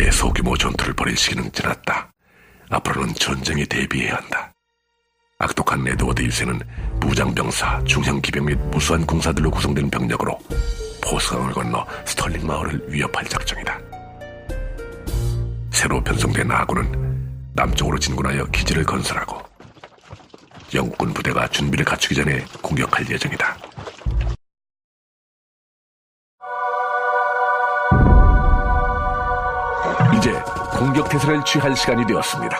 이제 소규모 전투를 벌일 시기는 지났다. 앞으로는 전쟁에 대비해야 한다. 악독한 에드워드 1세는 무장병사, 중형기병 및 무수한 군사들로 구성된 병력으로 포스강을 건너 스털링 마을을 위협할 작정이다. 새로 편성된 아군은 남쪽으로 진군하여 기지를 건설하고 영국군 부대가 준비를 갖추기 전에 공격할 예정이다. 공격 태세를 취할 시간이 되었습니다.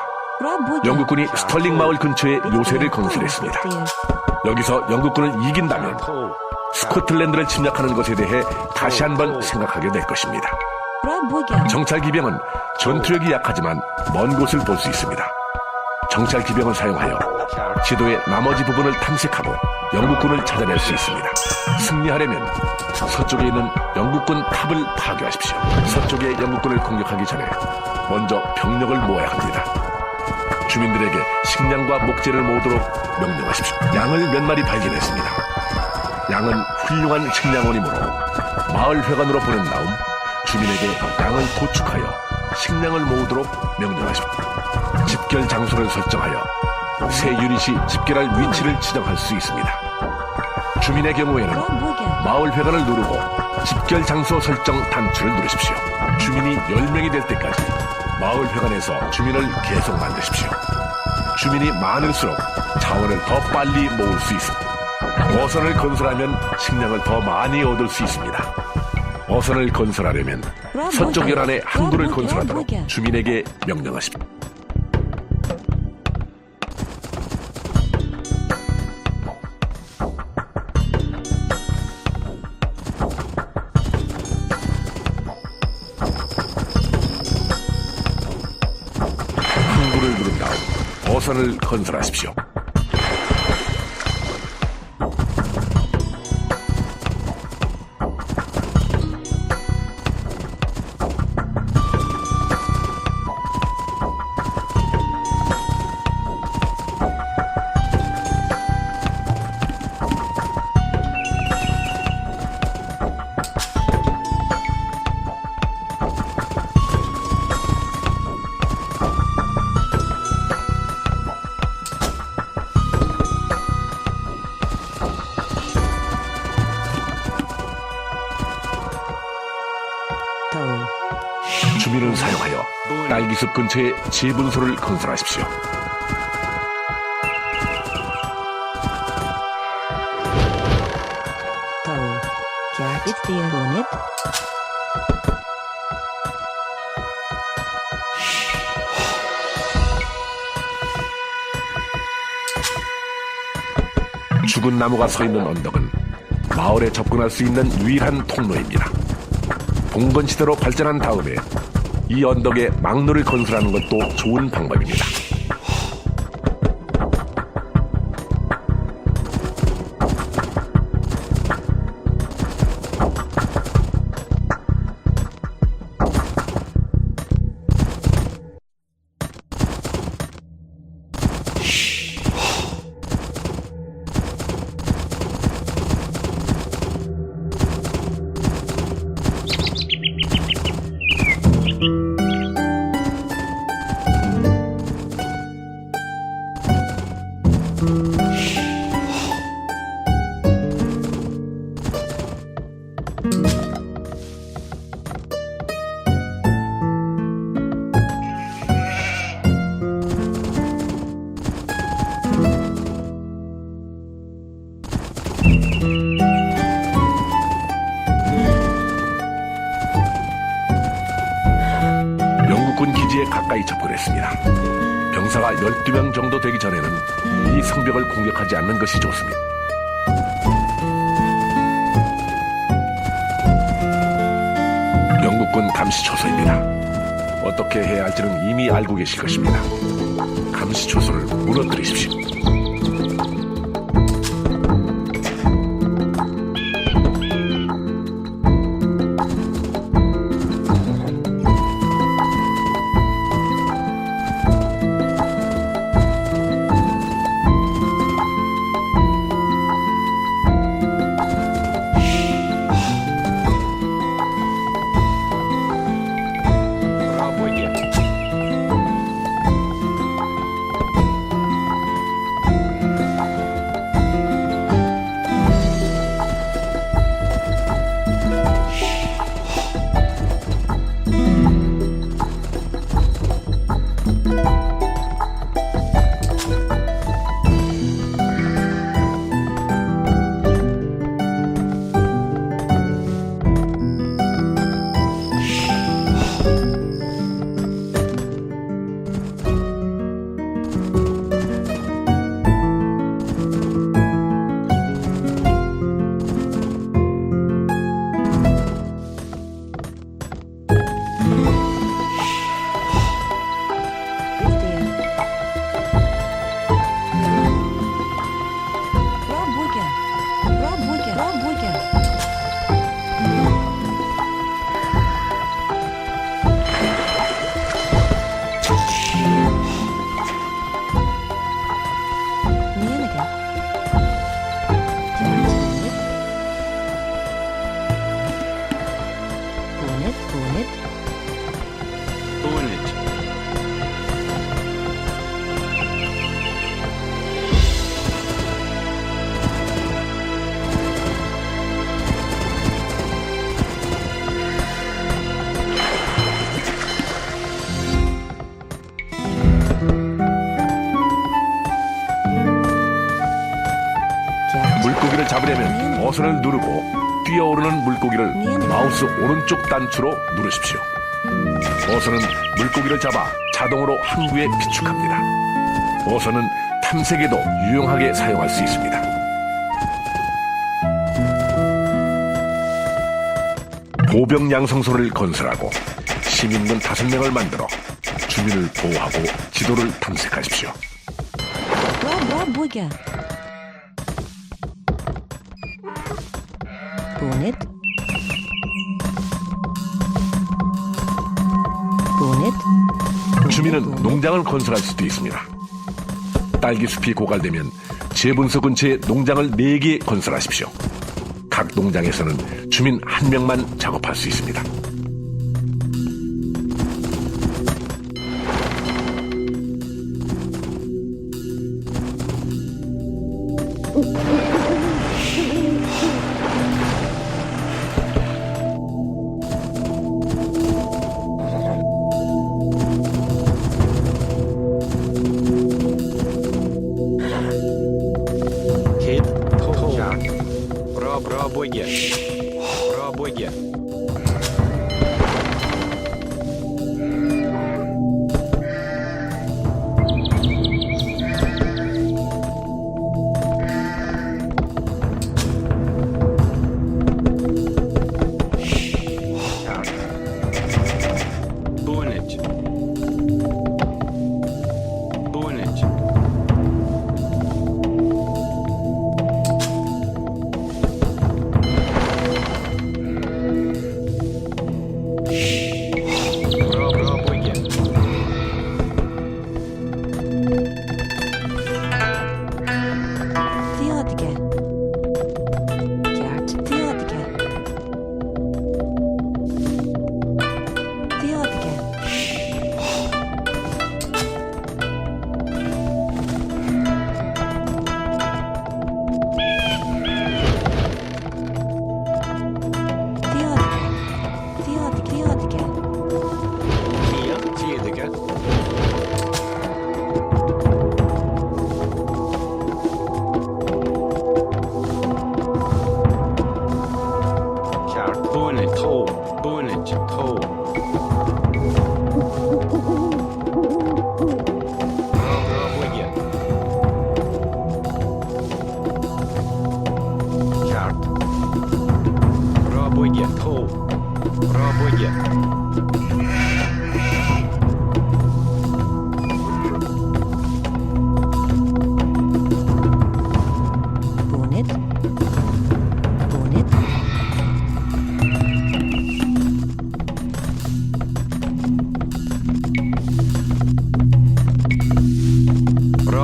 영국군이 스털링 마을 근처에 요새를 건설했습니다. 여기서 영국군을 이긴다면 스코틀랜드를 침략하는 것에 대해 다시 한번 생각하게 될 것입니다. 정찰 기병은 전투력이 약하지만 먼 곳을 볼 수 있습니다. 정찰 기병을 사용하여 지도의 나머지 부분을 탐색하고 영국군을 찾아낼 수 있습니다. 승리하려면 서쪽에 있는 영국군 탑을 파괴하십시오. 서쪽의 영국군을 공격하기 전에 먼저 병력을 모아야 합니다. 주민들에게 식량과 목재를 모으도록 명령하십시오. 양을 몇 마리 발견했습니다. 양은 훌륭한 식량원이므로 마을 회관으로 보낸 다음 주민에게 양을 도축하여 식량을 모으도록 명령하십시오. 집결 장소를 설정하여 새 유닛이 집결할 위치를 지정할 수 있습니다. 주민의 경우에는 마을 회관을 누르고 집결 장소 설정 단추를 누르십시오. 주민이 10명이 될 때까지 마을 회관에서 주민을 계속 만드십시오. 주민이 많을수록 자원을 더 빨리 모을 수 있습니다. 어선을 건설하면 식량을 더 많이 얻을 수 있습니다. 어선을 건설하려면 서쪽 연안에 항구를 건설하도록 주민에게 명령하십시오. 다음 사용하여 딸기숲 근처에 지분소를 건설하십시오. bonnet. 죽은 나무가 서 있는 언덕은 마을에 접근할 수 있는 유일한 통로입니다. 봉건 시대로 발전한 다음에 이 언덕에 막로를 건설하는 것도 좋은 방법입니다. 가까이 접근했습니다. 병사가 12명 정도 되기 전에는 이 성벽을 공격하지 않는 것이 좋습니다. 영국군 감시초소입니다. 어떻게 해야 할지는 이미 알고 계실 것입니다. 감시초소를 무너뜨리십시오. 주파수 오른쪽 단추로 누르십시오. 어선은 물고기를 잡아 자동으로 항구에 비축합니다. 어선은 탐색에도 유용하게 사용할 수 있습니다. 보병 양성소를 건설하고 시민군 5명을 만들어 주민을 보호하고 지도를 탐색하십시오. 뭐, 뭐, 뭐야? 보넷 주민은 농장을 건설할 수도 있습니다. 딸기 숲이 고갈되면 재분소 근처에 농장을 4개 건설하십시오. 각 농장에서는 주민 한 명만 작업할 수 있습니다.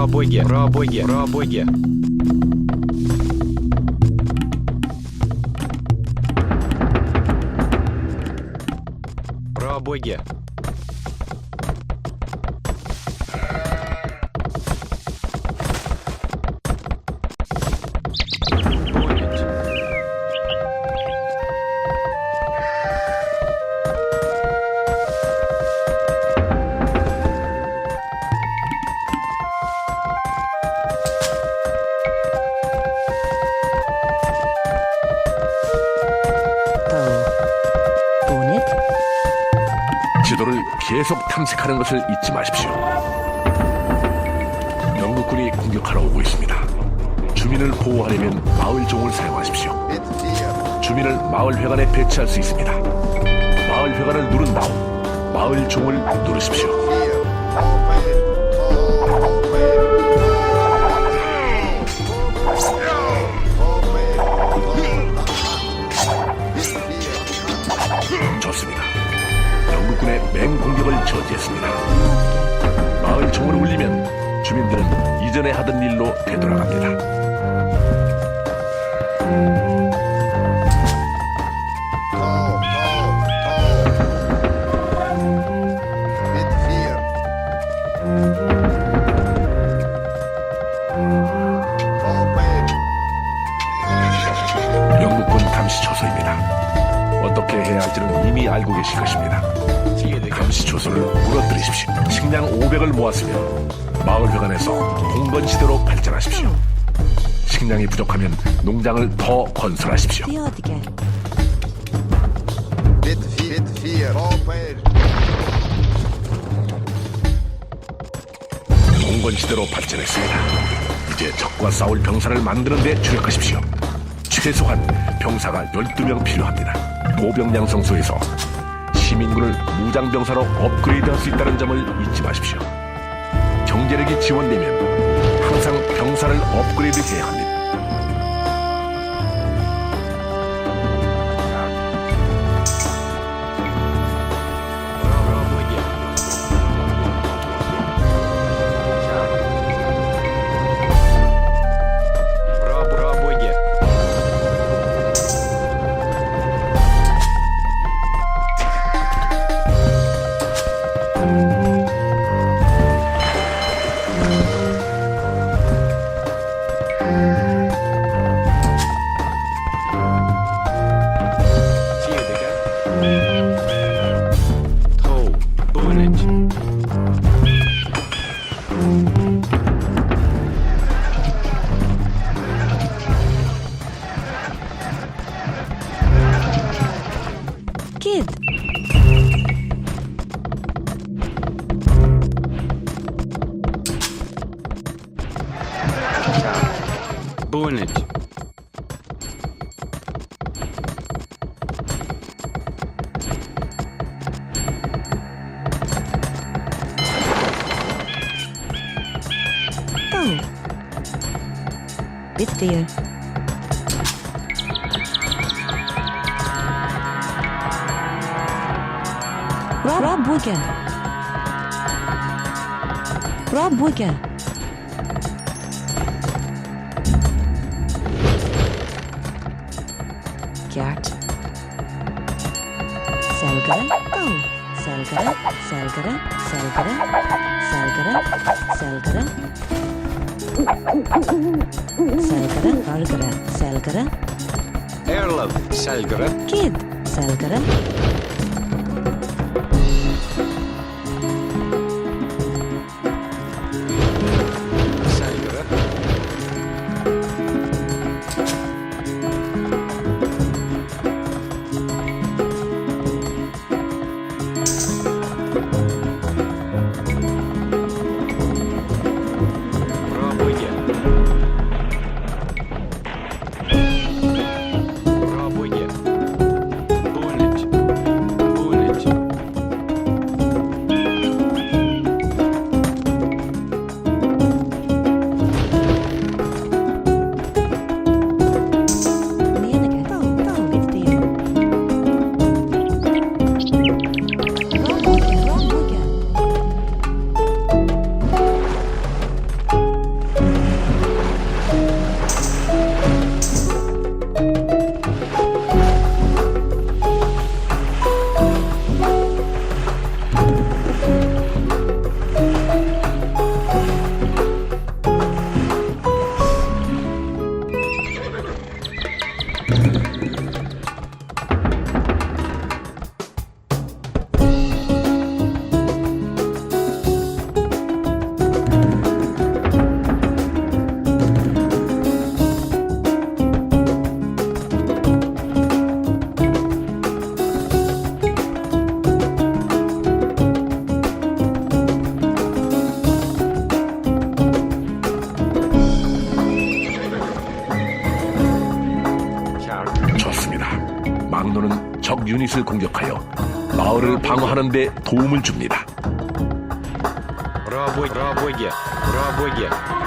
Про боги, про боги, про боги. Про боги. 탐색하는 것을 잊지 마십시오. 영국군이 공격하러 오고 있습니다. 주민을 보호하려면 마을 종을 사용하십시오. 주민을 마을 회관에 배치할 수 있습니다. 마을 회관을 누른 다음 마을 종을 누르십시오. 영국군의 맹공격을 저지했습니다. 마을 종을 울리면 주민들은 이전에 하던 일로 되돌아갑니다. 부족하면 농장을 더 건설하십시오. Vier. Open. 동건시대로 발전했습니다. 이제 적과 싸울 병사를 만드는 데 주력하십시오. 최소한 병사가 12명 필요합니다. 보병 양성소에서 시민군을 무장 병사로 업그레이드할 수 있다는 점을 잊지 마십시오. 경제력이 지원되면 항상 병사를 업그레이드해야 합니다. Bitsteer. Rob, Rob Wicker. Rob Wicker. Cat. Sell करें तो sell करें sell करें sell Selgara, Vargara, Selgara. Erlov, Selgara. Kid, Selgara. 이웃을 공격하여 마을을 방어하는 데 도움을 줍니다. 브라보이, 브라보, 브라보.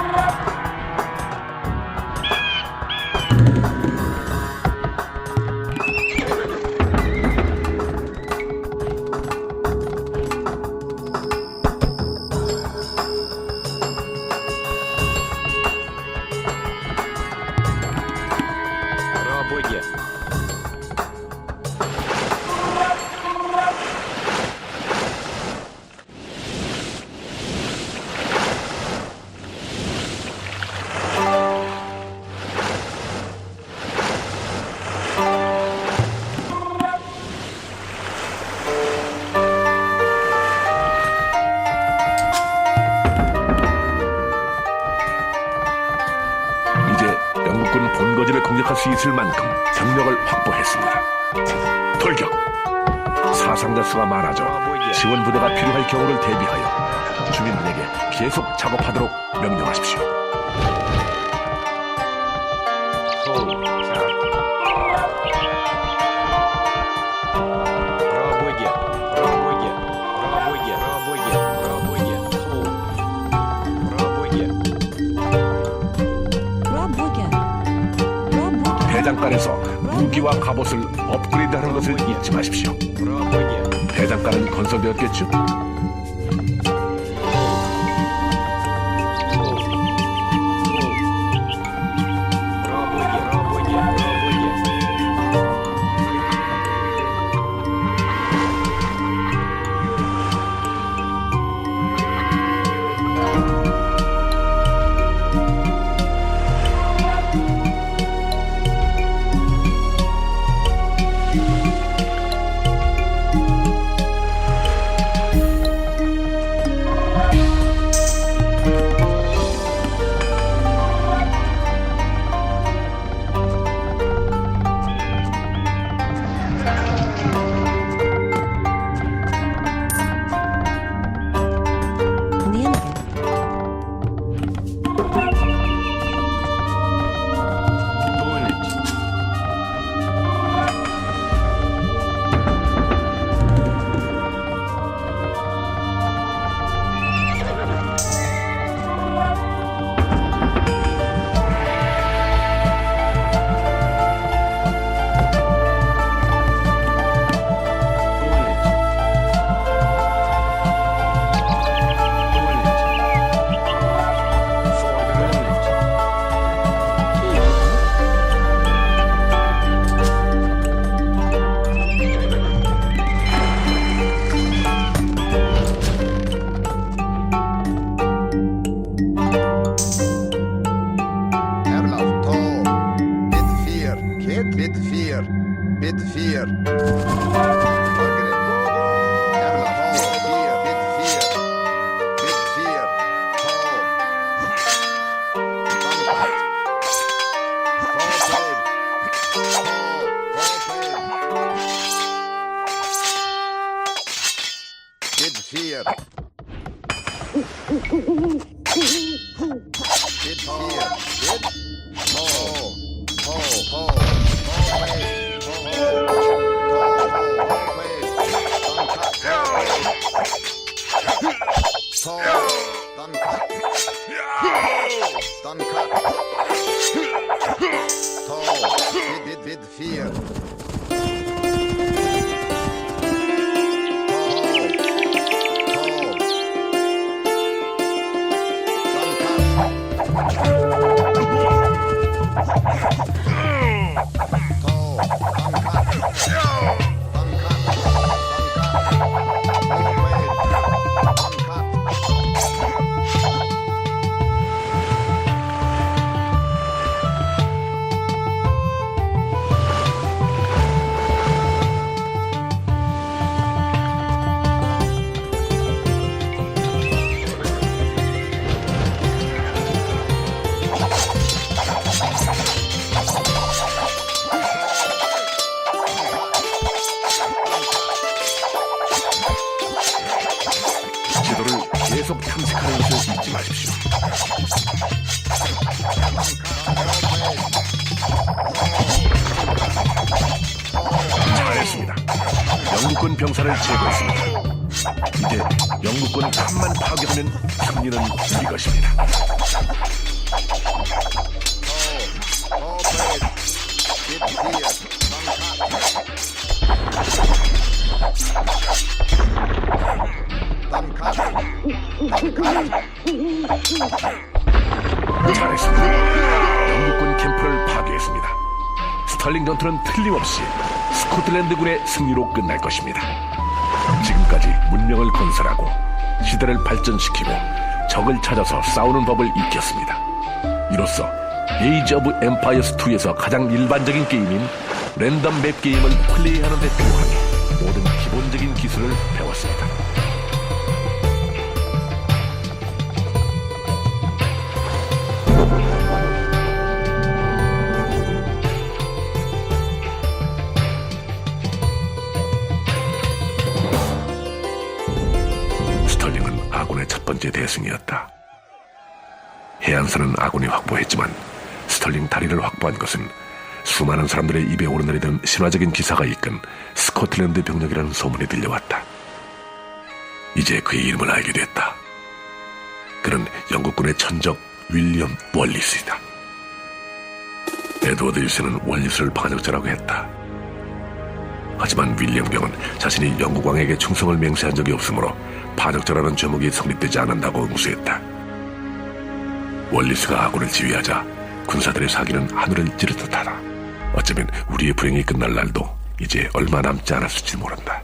계속 작업하도록 명령하십시오. 대장간에서 무기와 갑옷을 업그레이드하는 것을 잊지 마십시오. 대장간은 건설되었겠죠? 병사를 제거했습니다. 이제 영국군 한만 파괴하면 승리는 우리 것입니다. 잘했습니다. 영국군 캠프를 파괴했습니다. 스탈링 전투는 틀림없이 스코틀랜드군의 승리로 끝날 것입니다. 지금까지 문명을 건설하고 시대를 발전시키고 적을 찾아서 싸우는 법을 익혔습니다. 이로써 에이지 오브 엠파이어스 2에서 가장 일반적인 게임인 랜덤 맵 게임을 플레이하는 데 필요한 모든 기본적인 기술을 배웠습니다. 대승이었다. 해안선은 아군이 확보했지만 스털링 다리를 확보한 것은 수많은 사람들의 입에 오르내리던 신화적인 기사가 이끈 스코틀랜드 병력이라는 소문이 들려왔다. 이제 그의 이름을 알게 됐다. 그는 영국군의 천적 윌리엄 월리스이다. 에드워드 1세는 월리스를 반역자라고 했다. 하지만 윌리엄 병은 자신이 영국 왕에게 충성을 맹세한 적이 없으므로 반역자라는 죄목이 성립되지 않는다고 응수했다. 월리스가 아군을 지휘하자 군사들의 사기는 하늘을 찌를 듯하다. 어쩌면 우리의 불행이 끝날 날도 이제 얼마 남지 않았을지 모른다.